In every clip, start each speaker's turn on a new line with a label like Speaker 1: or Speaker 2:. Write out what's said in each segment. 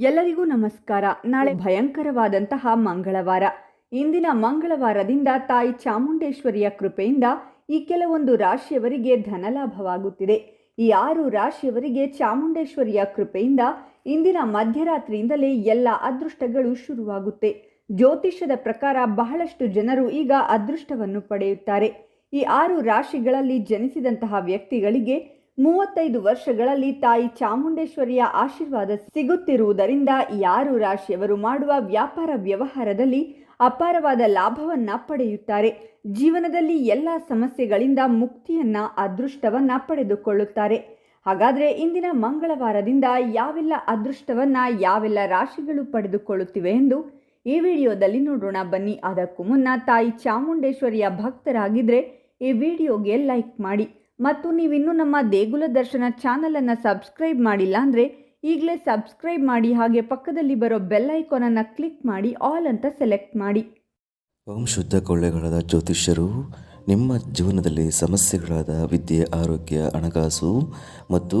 Speaker 1: ಎಲ್ಲರಿಗೂ ನಮಸ್ಕಾರ. ನಾಳೆ ಭಯಂಕರವಾದಂತಹ ಮಂಗಳವಾರ. ಇಂದಿನ ಮಂಗಳವಾರದಿಂದ ತಾಯಿ ಚಾಮುಂಡೇಶ್ವರಿಯ ಕೃಪೆಯಿಂದ ಈ ಕೆಲವೊಂದು ರಾಶಿಯವರಿಗೆ ಧನಲಾಭವಾಗುತ್ತಿದೆ ಈ ಆರು ರಾಶಿಯವರಿಗೆ ಚಾಮುಂಡೇಶ್ವರಿಯ ಕೃಪೆಯಿಂದ ಇಂದಿನ ಮಧ್ಯರಾತ್ರಿಯಿಂದಲೇ ಎಲ್ಲ ಅದೃಷ್ಟಗಳು ಶುರುವಾಗುತ್ತೆ. ಜ್ಯೋತಿಷ್ಯದ ಪ್ರಕಾರ ಬಹಳಷ್ಟು ಜನರು ಈಗ ಅದೃಷ್ಟವನ್ನು ಪಡೆಯುತ್ತಾರೆ. ಈ ಆರು ರಾಶಿಗಳಲ್ಲಿ ಜನಿಸಿದಂತಹ ವ್ಯಕ್ತಿಗಳಿಗೆ ಮೂವತ್ತೈದು ವರ್ಷಗಳಲ್ಲಿ ತಾಯಿ ಚಾಮುಂಡೇಶ್ವರಿಯ ಆಶೀರ್ವಾದ ಸಿಗುತ್ತಿರುವುದರಿಂದ ಯಾರು ರಾಶಿಯವರು ಮಾಡುವ ವ್ಯಾಪಾರ ವ್ಯವಹಾರದಲ್ಲಿ ಅಪಾರವಾದ ಲಾಭವನ್ನ ಪಡೆಯುತ್ತಾರೆ. ಜೀವನದಲ್ಲಿ ಎಲ್ಲ ಸಮಸ್ಯೆಗಳಿಂದ ಮುಕ್ತಿಯನ್ನ, ಅದೃಷ್ಟವನ್ನ ಪಡೆದುಕೊಳ್ಳುತ್ತಾರೆ. ಹಾಗಾದ್ರೆ ಇಂದಿನ ಮಂಗಳವಾರದಿಂದ ಯಾವೆಲ್ಲ ಅದೃಷ್ಟವನ್ನ, ಯಾವೆಲ್ಲ ರಾಶಿಗಳು ಪಡೆದುಕೊಳ್ಳುತ್ತಿವೆ ಎಂದು ಈ ವಿಡಿಯೋದಲ್ಲಿ ನೋಡೋಣ. ಬನ್ನಿ, ಅದಕ್ಕೂ ಮುನ್ನ ತಾಯಿ ಚಾಮುಂಡೇಶ್ವರಿಯ ಭಕ್ತರಾಗಿದ್ರೆ ಈ ವಿಡಿಯೋಗೆ ಲೈಕ್ ಮಾಡಿ. ಮತ್ತು ನೀವಿನ್ನೂ ನಮ್ಮ ದೇಗುಲ ದರ್ಶನ ಚಾನಲನ್ನು ಸಬ್ಸ್ಕ್ರೈಬ್ ಮಾಡಿಲ್ಲ ಅಂದರೆ ಈಗಲೇ ಸಬ್ಸ್ಕ್ರೈಬ್ ಮಾಡಿ, ಹಾಗೆ ಪಕ್ಕದಲ್ಲಿ ಬರೋ ಬೆಲ್ ಐಕಾನನ್ನು ಕ್ಲಿಕ್ ಮಾಡಿ ಆಲ್ ಅಂತ ಸೆಲೆಕ್ಟ್ ಮಾಡಿ.
Speaker 2: ಓಂ ಶುದ್ಧ ಕೊಳ್ಳೆಗಳಾದ ಜ್ಯೋತಿಷ್ಯರು, ನಿಮ್ಮ ಜೀವನದಲ್ಲಿ ಸಮಸ್ಯೆಗಳಾದ ವಿದ್ಯೆ, ಆರೋಗ್ಯ, ಹಣಕಾಸು ಮತ್ತು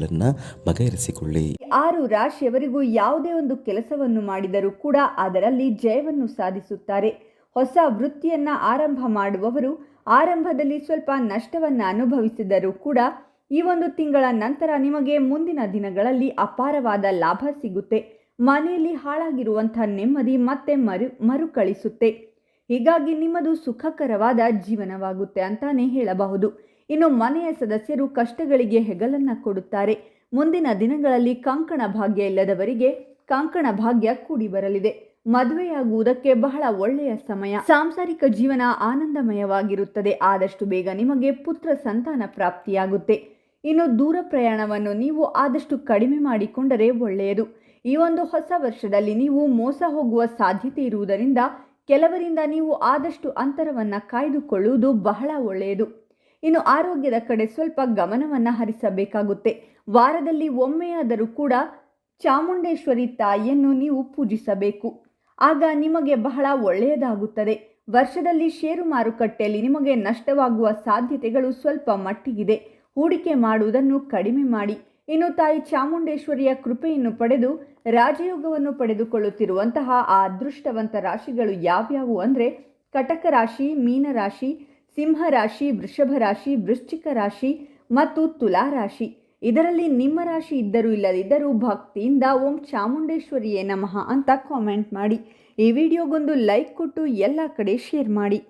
Speaker 2: ಸಮಸ್ಯೆಗಳನ್ನು ಬಗೆಹರಿಸಿಕೊಳ್ಳಿ.
Speaker 1: ಆರು ರಾಶಿಯವರಿಗೂ ಯಾವುದೇ ಒಂದು ಕೆಲಸವನ್ನು ಮಾಡಿದರೂ ಕೂಡ ಅದರಲ್ಲಿ ಜಯವನ್ನು ಸಾಧಿಸುತ್ತಾರೆ. ಹೊಸ ವೃತ್ತಿಯನ್ನ ಆರಂಭ ಮಾಡುವವರು ಆರಂಭದಲ್ಲಿ ಸ್ವಲ್ಪ ನಷ್ಟವನ್ನು ಅನುಭವಿಸಿದರೂ ಕೂಡ ಈ ಒಂದು ತಿಂಗಳ ನಂತರ ನಿಮಗೆ ಮುಂದಿನ ದಿನಗಳಲ್ಲಿ ಅಪಾರವಾದ ಲಾಭ ಸಿಗುತ್ತೆ. ಮನೆಯಲ್ಲಿ ಹಾಳಾಗಿರುವಂಥ ನೆಮ್ಮದಿ ಮತ್ತೆ ಮರು, ಮರುಕಳಿಸುತ್ತೆ. ಹೀಗಾಗಿ ನಿಮ್ಮದು ಸುಖಕರವಾದ ಜೀವನವಾಗುತ್ತೆ ಅಂತಾನೆ ಹೇಳಬಹುದು. ಇನ್ನು ಮನೆಯ ಸದಸ್ಯರು ಕಷ್ಟಗಳಿಗೆ ಹೆಗಲನ್ನ ಕೊಡುತ್ತಾರೆ. ಮುಂದಿನ ದಿನಗಳಲ್ಲಿ ಕಂಕಣ ಭಾಗ್ಯ ಇಲ್ಲದವರಿಗೆ ಕಂಕಣ ಭಾಗ್ಯ ಕೂಡಿ ಬರಲಿದೆ. ಮದುವೆಯಾಗುವುದಕ್ಕೆ ಬಹಳ ಒಳ್ಳೆಯ ಸಮಯ. ಸಾಂಸಾರಿಕ ಜೀವನ ಆನಂದಮಯವಾಗಿರುತ್ತದೆ. ಆದಷ್ಟು ಬೇಗ ನಿಮಗೆ ಪುತ್ರ ಸಂತಾನ ಪ್ರಾಪ್ತಿಯಾಗುತ್ತೆ. ಇನ್ನು ದೂರ ಪ್ರಯಾಣವನ್ನು ನೀವು ಆದಷ್ಟು ಕಡಿಮೆ ಮಾಡಿಕೊಂಡರೆ ಒಳ್ಳೆಯದು. ಈ ಒಂದು ಹೊಸ ವರ್ಷದಲ್ಲಿ ನೀವು ಮೋಸ ಹೋಗುವ ಸಾಧ್ಯತೆ ಇರುವುದರಿಂದ ಕೆಲವರಿಂದ ನೀವು ಆದಷ್ಟು ಅಂತರವನ್ನು ಕಾಯ್ದುಕೊಳ್ಳುವುದು ಬಹಳ ಒಳ್ಳೆಯದು. ಇನ್ನು ಆರೋಗ್ಯದ ಕಡೆ ಸ್ವಲ್ಪ ಗಮನವನ್ನು ಹರಿಸಬೇಕಾಗುತ್ತೆ. ವಾರದಲ್ಲಿ ಒಮ್ಮೆಯಾದರೂ ಕೂಡ ಚಾಮುಂಡೇಶ್ವರಿ ತಾಯಿಯನ್ನು ನೀವು ಪೂಜಿಸಬೇಕು. ಆಗ ನಿಮಗೆ ಬಹಳ ಒಳ್ಳೆಯದಾಗುತ್ತದೆ. ವರ್ಷದಲ್ಲಿ ಷೇರು ಮಾರುಕಟ್ಟೆಯಲ್ಲಿ ನಿಮಗೆ ನಷ್ಟವಾಗುವ ಸಾಧ್ಯತೆಗಳು ಸ್ವಲ್ಪ ಮಟ್ಟಿಗಿದೆ. ಹೂಡಿಕೆ ಮಾಡುವುದನ್ನು ಕಡಿಮೆ ಮಾಡಿ. ಇನ್ನು ತಾಯಿ ಚಾಮುಂಡೇಶ್ವರಿಯ ಕೃಪೆಯನ್ನು ಪಡೆದು ರಾಜಯೋಗವನ್ನು ಪಡೆದುಕೊಳ್ಳುತ್ತಿರುವಂತಹ ಆ ಅದೃಷ್ಟವಂತ ರಾಶಿಗಳು ಯಾವ್ಯಾವು ಅಂದರೆ ಕಟಕ ರಾಶಿ ಮೀನರಾಶಿ ಸಿಂಹರಾಶಿ ವೃಷಭ ರಾಶಿ ವೃಶ್ಚಿಕ ರಾಶಿ ಮತ್ತು ತುಲಾ ರಾಶಿ ಇದರಲ್ಲಿ ನಿಮ್ಮ ರಾಶಿ ಇದ್ದರೂ ಇಲ್ಲದಿದ್ದರೂ ಭಕ್ತಿಯಿಂದ ಓಂ ಚಾಮುಂಡೇಶ್ವರಿಯೇ ನಮಃ ಅಂತ ಕಾಮೆಂಟ್ ಮಾಡಿ. ಈ ವಿಡಿಯೋಗೊಂದು ಲೈಕ್ ಕೊಟ್ಟು ಎಲ್ಲ ಕಡೆ ಶೇರ್ ಮಾಡಿ.